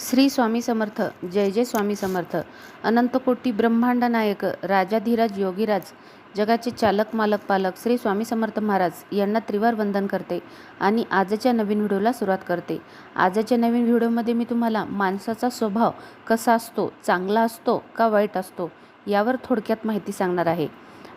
श्री स्वामी समर्थ जय जय स्वामी समर्थ. अनंतकोटी ब्रह्मांड नायक राजाधिराज योगीराज जगाचे चालक मालक पालक श्री स्वामी समर्थ महाराज यांना त्रिवार वंदन करते आणि आजच्या नवीन व्हिडिओला सुरुवात करते. आजच्या नवीन व्हिडिओमध्ये मी तुम्हाला माणसाचा स्वभाव कसा असतो चांगला असतो का वाईट असतो यावर थोडक्यात माहिती सांगणार आहे.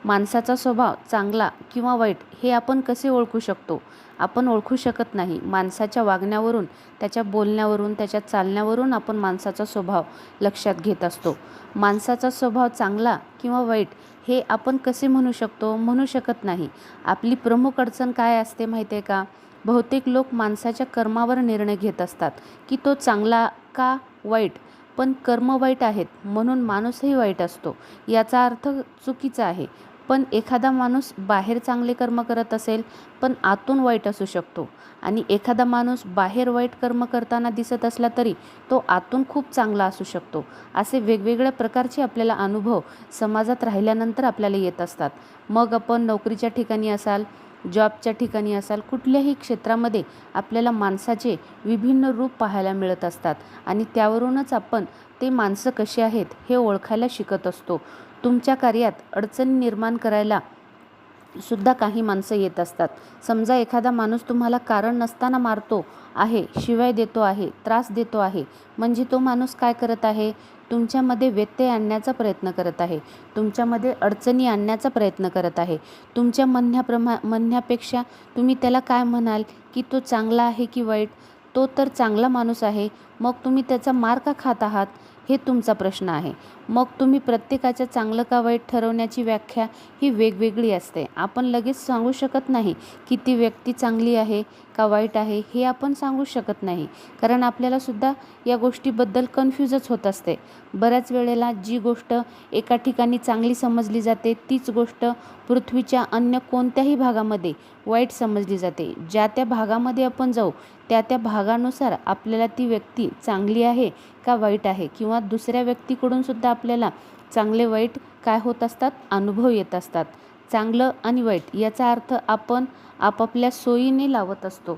माणसाचा स्वभाव चांगला किंवा वाईट हे आपण कसे ओळखू शकतो? आपण ओळखू शकत नाही. माणसाच्या वागण्यावरून त्याच्या बोलण्यावरून त्याच्या चालण्यावरून आपण माणसाचा स्वभाव लक्षात घेत असतो. माणसाचा स्वभाव चांगला किंवा वाईट हे आपण कसे म्हणू शकतो? म्हणू शकत नाही. आपली प्रमुख अडचण काय असते माहिती आहे का? बहुतेक लोक माणसाच्या कर्मावर निर्णय घेत असतात की तो चांगला का वाईट? पण कर्म वाईट आहेत म्हणून माणूसही वाईट असतो. याचा अर्थ चुकीचा आहे. पण एखादा माणूस बाहेर चांगले कर्म करत असेल पण आतून वाईट असू शकतो. आणि एखादा माणूस बाहेर वाईट कर्म करताना दिसत असला तरी तो आतून खूप चांगला असू शकतो. असे वेगवेगळ्या प्रकारचे आपल्याला अनुभव समाजात राहिल्यानंतर आपल्याला येत असतात. मग आपण नोकरीच्या ठिकाणी असाल जॉबच्या ठिकाणी असाल कुठल्याही क्षेत्रामध्ये आपल्याला माणसाचे विभिन्न रूप पाहायला मिळत असतात. आणि त्यावरूनच आपण ते माणसं कशी आहेत हे ओळखायला शिकत असतो. तुमच्या कार्यात अडचणी निर्माण करायला सुद्धा काही माणसं येत असतात. समजा एखादा माणूस तुम्हाला कारण नसताना मारतो आहे शिवाय देतो आहे त्रास देतो आहे म्हणजे तो माणूस काय करत आहे? तुमच्यामध्ये व्यत्यय आणण्याचा प्रयत्न करत आहे. तुमच्यामध्ये अडचणी आणण्याचा प्रयत्न करत आहे. तुमच्या म्हणण्याप्रमा म्हणण्यापेक्षा तुम्ही त्याला काय म्हणाल? की तो चांगला आहे की वाईट? तो तर चांगला माणूस आहे. मग तुम्ही त्याचा मार का खात आहात? हे तुमचा प्रश्न आहे. मग तुम्ही प्रत्येकाच्या चांगलं का वाईट ठरवण्याची व्याख्या ही वेगवेगळी असते. आपण लगेच सांगू शकत नाही की ती व्यक्ती चांगली आहे का वाईट आहे हे आपण सांगू शकत नाही. कारण आपल्यालासुद्धा या गोष्टीबद्दल कन्फ्यूजच होत असते. बऱ्याच वेळेला जी गोष्ट एका ठिकाणी चांगली समजली जाते तीच गोष्ट पृथ्वीच्या अन्य कोणत्याही भागामध्ये वाईट समजली जाते. ज्या त्या भागामध्ये आपण जाऊ त्या त्या भागानुसार आपल्याला ती व्यक्ती चांगली आहे का वाईट आहे किंवा दुसऱ्या व्यक्तीकडूनसुद्धा आपल्याला चांगले वाईट काय होत असतात? अनुभव येत असतात. चांगलं आणि वाईट याचा अर्थ आपण आपापल्या सोयीने लावत असतो.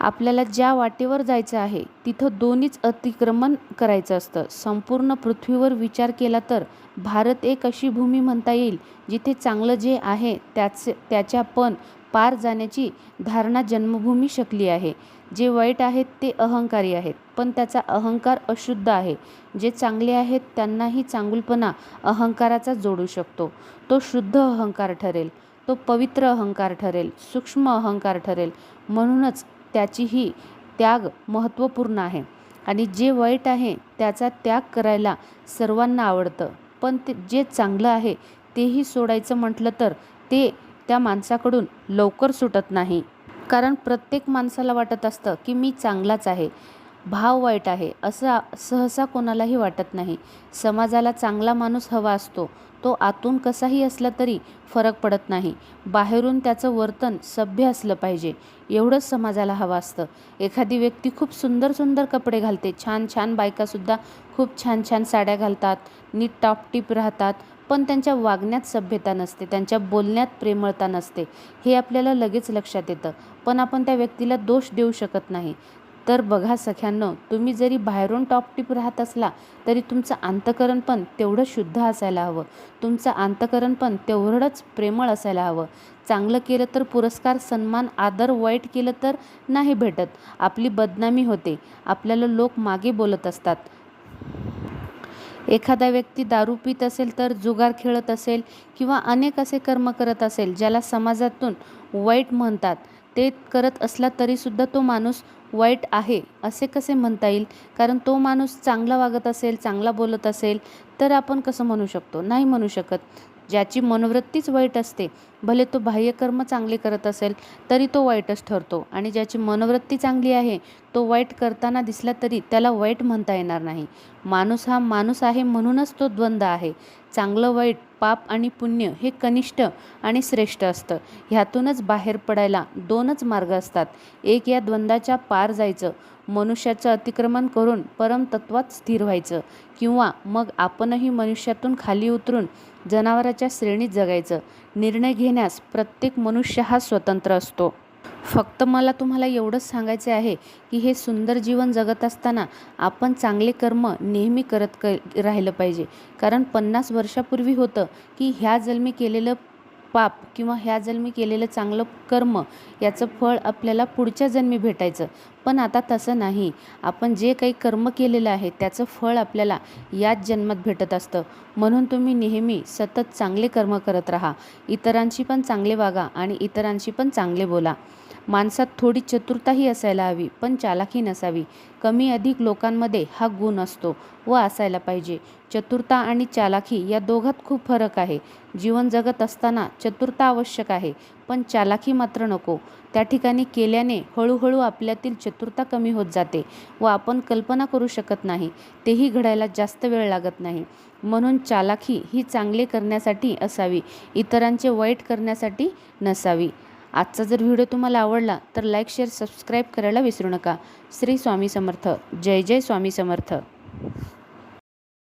आपल्याला ज्या वाटेवर जायचं आहे तिथं दोन्हीच अतिक्रमण करायचं असतं. संपूर्ण पृथ्वीवर विचार केला तर भारत एक अशी भूमी म्हणता येईल जिथे चांगलं जे आहे त्याच त्याच्या पण पार जाण्याची धारणा जन्मभूमी शकली आहे. जे वाईट आहेत ते अहंकारी आहेत. पण त्याचा अहंकार अशुद्ध आहे. जे चांगले आहेत त्यांनाही चांगुलपणा अहंकाराचा जोडू शकतो. तो शुद्ध अहंकार ठरेल. तो पवित्र अहंकार ठरेल. सूक्ष्म अहंकार ठरेल. म्हणूनच त्याचीही त्याग महत्त्वपूर्ण आहे. आणि जे वाईट आहे त्याचा त्याग करायला सर्वांना आवडतं. पण ते जे चांगलं आहे तेही सोडायचं म्हटलं तर ते त्या माणसाकडून लवकर सुटत नाही. कारण प्रत्येक माणसाला वाटत असतं की मी चांगलाच आहे भाव वाईट आहे असं सहसा कोणालाही वाटत नाही. समाजाला चांगला माणूस हवा असतो. तो आतून कसाही असला तरी फरक पडत नाही. बाहेरून त्याचं वर्तन सभ्य असलं पाहिजे. एवढंच समाजाला हवं असतं. एखादी व्यक्ती खूप सुंदर सुंदर कपडे घालते. छान छान बायकासुद्धा खूप छान छान साड्या घालतात. नीट टॉपटीप राहतात. पण त्यांच्या वागण्यात सभ्यता नसते त्यांच्या बोलण्यात प्रेमळता नसते. हे आपल्याला लगेच लक्षात येतं. पण आपण त्या व्यक्तीला दोष देऊ शकत नाही. तर बघा सख्यांनो तुम्ही जरी बाहेरून टॉपटीप राहत असला तरी तुमचं अंतकरण पण तेवढं शुद्ध असायला हवं. तुमचं अंतकरण पण तेवढंच प्रेमळ असायला हवं. चांगलं केलं तर पुरस्कार सन्मान आदर वाईट केलं तर नाही भेटत. आपली बदनामी होते. आपल्याला लोक मागे बोलत असतात. एखादा व्यक्ती दारू पित असेल तर जुगार खेळत असेल किंवा अनेक असे कर्म करत असेल ज्याला समाजातून वाईट म्हणतात ते करत असला तरीसुद्धा तो माणूस वाईट आहे असे कसे म्हणता येईल? कारण तो माणूस चांगला वागत असेल चांगला बोलत असेल तर आपण कसं म्हणू शकतो? नाही म्हणू शकत. ज्याची मनोवृत्तीच वाईट असते भले तो बाह्यकर्म चांगले करत असेल तरी तो वाईटच ठरतो. आणि ज्याची मनोवृत्ती चांगली आहे तो वाईट करताना दिसला तरी त्याला वाईट म्हणता येणार नाही. माणूस हा माणूस आहे म्हणूनच तो द्वंद्व आहे. चांगलं वाईट पाप आणि पुण्य हे कनिष्ठ आणि श्रेष्ठ असतं. ह्यातूनच बाहेर पडायला दोनच मार्ग असतात. एक या द्वंद्वाच्या पार जायचं मनुष्याचं अतिक्रमण करून परमतत्वात स्थिर व्हायचं किंवा मग आपणही मनुष्यातून खाली उतरून जनावराच्या श्रेणीत जगायचं. निर्णय घेण्यास प्रत्येक मनुष्य हा स्वतंत्र असतो. फक्त मला तुम्हाला एवढंच सांगायचे आहे की हे सुंदर जीवन जगत असताना आपण चांगले कर्म नेहमी करत क राहिलं पाहिजे. कारण पन्नास वर्षापूर्वी होतं की ह्या जन्मी केलेलं पाप किंवा ह्या जन्मी केलेलं चांगलं कर्म याचं फळ आपल्याला पुढच्या जन्मी भेटायचं. पण आता तसं नाही. आपण जे काही कर्म केलेलं आहे त्याचं फळ आपल्याला याच जन्मात भेटत असतं. म्हणून तुम्ही नेहमी सतत चांगले कर्म करत राहा. इतरांशी पण चांगले वागा आणि इतरांशी पण चांगले बोला. माणसात थोडी चतुरताही असायला हवी पण चालाखी नसावी. कमी अधिक लोकांमध्ये हा गुण असतो व असायला पाहिजे. चतुरता आणि चालाखी या दोघात खूप फरक आहे. जीवन जगत असताना चतुरता आवश्यक आहे पण चालाखी मात्र नको. त्या ठिकाणी केल्याने हळूहळू आपल्यातील चतुरता कमी होत जाते व आपण कल्पना करू शकत नाही. तेही घडायला जास्त वेळ लागत नाही. म्हणून चालाखी ही चांगले करण्यासाठी असावी इतरांचे वाईट करण्यासाठी नसावी. आजचा जर व्हिडिओ तुम्हाला आवडला तर लाईक शेअर सबस्क्राईब करायला विसरू नका. श्री स्वामी समर्थ. जय जय स्वामी समर्थ.